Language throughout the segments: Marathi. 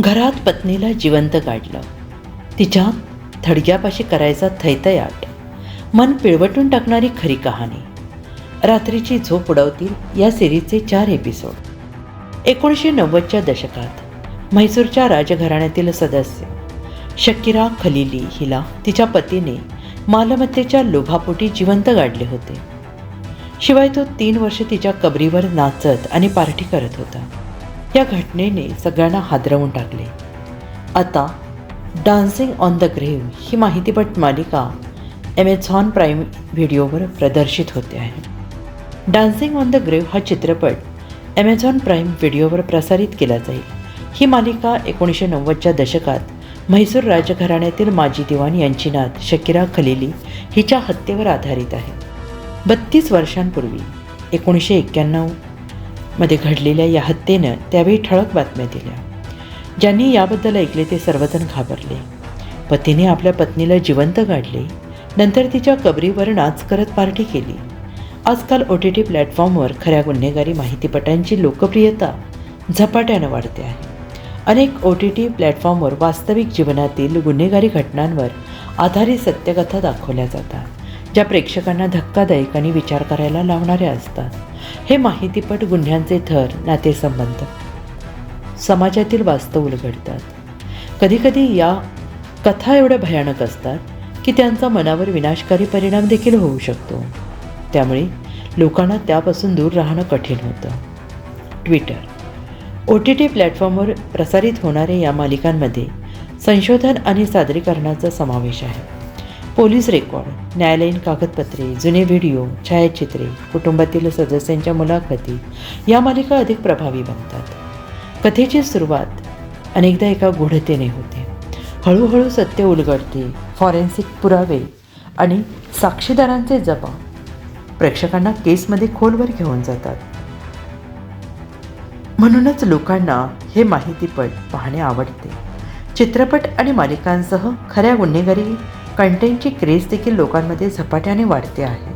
घरात पत्नीला जिवंत काढलं तिच्या थडग्यापाशी करायचा थैतयाट मन पिळवटून टाकणारी खरी कहाणी. रात्रीची झोप उडवतील या सिरीजचे चार एपिसोड एकोणीसशे नव्वदच्या दशकात म्हैसूरच्या राजघराण्यातील सदस्य शकिरा खलिली हिला तिच्या पतीने मालमत्तेच्या लोभापोटी जिवंत गाडले होते. शिवाय तो तीन वर्ष तिच्या कबरीवर नाचत आणि पार्टी करत होता. या घटनेने सगळ्यांना हादरवून टाकले. आता डान्सिंग ऑन द ग्रेव्ह ही माहितीपट मालिका ॲमेझॉन प्राईम व्हिडिओवर प्रदर्शित होते आहे. डान्सिंग ऑन द ग्रेव्ह हा चित्रपट ॲमेझॉन प्राईम व्हिडिओवर प्रसारित केला जाईल. ही मालिका एकोणीसशे नव्वदच्या दशकात म्हैसूर राजघराण्यातील माजी दिवाण यांची नात शकिरा खलिली हिच्या हत्येवर आधारित आहे. बत्तीस वर्षांपूर्वी एकोणीसशे एक्क्याण्णव मध्ये घडलेल्या या हत्येनं त्यावेळी ठळक बातम्या दिल्या. ज्यांनी याबद्दल ऐकले ते सर्वजण घाबरले. पतीने आपल्या पत्नीला जिवंत गाडले. नंतर तिच्या कबरीवर नाच करत पार्टी केली. आजकाल ओ टी टी प्लॅटफॉर्मवर खऱ्या गुन्हेगारी माहितीपटांची लोकप्रियता झपाट्यानं वाढते आहे. अनेक ओ टी टी प्लॅटफॉर्मवर वास्तविक जीवनातील गुन्हेगारी घटनांवर आधारित सत्यकथा दाखवल्या जातात. ज्या प्रेक्षकांना धक्कादायक आणि विचार करायला लावणाऱ्या असतात. हे माहितीपट गुन्ह्यांचे थर नातेसंबंध. समाजातील वास्तव उलगडतात. कधीकधी या कथा एवढ्या भयानक असतात की त्यांचा मनावर विनाशकारी परिणाम देखील होऊ शकतो. त्यामुळे लोकांना त्यापासून दूर राहणं कठीण होतं. ट्विटर. ओ टी टी प्लॅटफॉर्मवर प्रसारित होणाऱ्या या मालिकांमध्ये संशोधन आणि सादरीकरणाचा समावेश आहे. पोलीस रेकॉर्ड न्यायालयीन कागदपत्रे जुने व्हिडिओ छायाचित्रे कुटुंबातील सदस्यांच्या मुलाखती या मालिका अधिक प्रभावी बनतात. कथेची सुरुवात अनेकदा एका गूढतेने होते. हळूहळू सत्य उलगडते फॉरेन्सिक पुरावे आणि साक्षीदारांचे जबाब प्रेक्षकांना केसमध्ये खोलवर घेऊन जातात. म्हणूनच लोकांना हे माहितीपट पाहणे आवडते. चित्रपट आणि मालिकांसह खऱ्या गुन्हेगारी कंटेंटची क्रेज देखील लोकांमध्ये झपाट्याने वाढते आहे.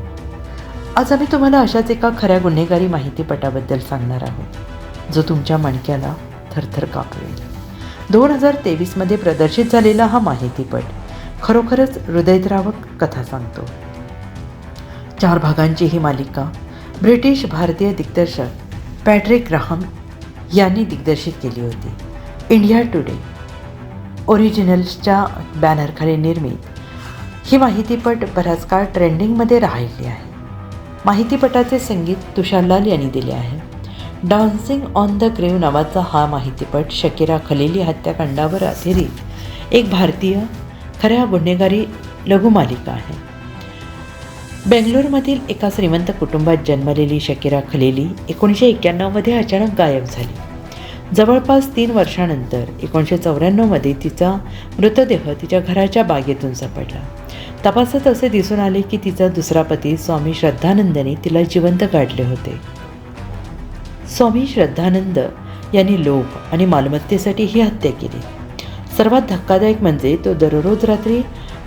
आज आम्ही तुम्हाला अशाच एका खऱ्या गुन्हेगारी माहितीपटाबद्दल सांगणार आहोत जो तुमच्या मणक्याला थरथर कापवेल. दोन हजार तेवीसमध्ये प्रदर्शित झालेला हा माहितीपट खरोखरच हृदयद्रावक कथा सांगतो. चार भागांची ही मालिका ब्रिटिश भारतीय दिग्दर्शक पॅट्रिक राहम यांनी दिग्दर्शित केली होती. इंडिया टुडे ओरिजिनल्सच्या बॅनरखाली निर्मित ही माहितीपट बराच काळ ट्रेंडिंगमध्ये राहिली आहे. माहितीपटाचे संगीत तुषारलाल यांनी दिले आहे. डान्सिंग ऑन द ग्रेव नावाचा हा माहितीपट शकिरा खलेली हत्याकांडावर आधारित एक भारतीय खऱ्या गुन्हेगारी लघुमालिका आहे. बेंगलोरमधील एका श्रीमंत कुटुंबात जन्मलेली शकिरा खलेली एकोणीसशे एक्क्याण्णवमध्ये अचानक गायब झाली. जवळपास तीन वर्षानंतर एकोणीसशे चौऱ्याण्णवमध्ये तिचा मृतदेह तिच्या घराच्या बागेतून सापडला. तपासात असे दिसून आले की तिचा दुसरा पती स्वामी श्रद्धानंदने तिला जिवंत काढले होते. स्वामी श्रद्धानंद यांनी लोभ आणि मालमत्तेसाठी ही हत्या केली. सर्वात धक्कादायक म्हणजे तो दररोज रात्री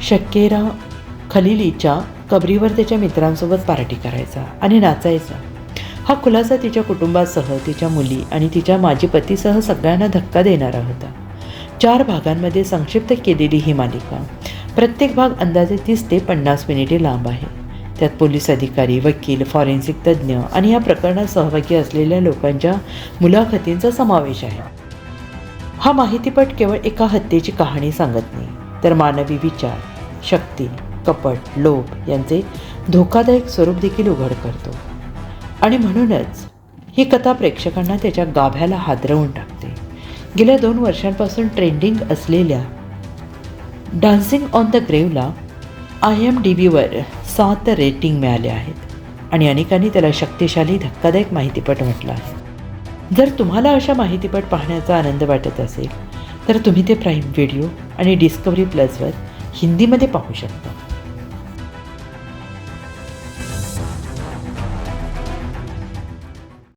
शक्केरा खलिलीच्या कबरीवर त्याच्या मित्रांसोबत पार्टी करायचा आणि नाचायचा. हा खुलासा तिच्या कुटुंबासह तिच्या मुली आणि तिच्या माजी पतीसह सगळ्यांना धक्का देणारा होता. चार भागांमध्ये संक्षिप्त केलेली ही मालिका. प्रत्येक भाग अंदाजे तीस ते पन्नास मिनिटे लांब आहे. त्यात पोलीस अधिकारी वकील फॉरेन्सिक तज्ज्ञ आणि या प्रकरणात सहभागी असलेल्या लोकांच्या मुलाखतींचा समावेश आहे. हा माहितीपट केवळ एका हत्येची कहाणी सांगत नाही तर मानवी विचार शक्ती कपट लोभ यांचे धोकादायक स्वरूप देखील उघड करतो. आणि म्हणूनच ही कथा प्रेक्षकांना त्याच्या गाभ्याला हादरवून टाकते. गेल्या दोन वर्षांपासून ट्रेंडिंग असलेल्या डान्सिंग ऑन द ग्रेव्हला आय एम डी बीवर सात रेटिंग मिळाले आहेत. आणि अनेकांनी त्याला शक्तिशाली धक्कादायक माहितीपट म्हटलं आहे. जर तुम्हाला अशा माहितीपट पाहण्याचा आनंद वाटत असेल तर तुम्ही ते प्राईम व्हिडिओ आणि डिस्कवरी प्लसवर हिंदीमध्ये पाहू शकता.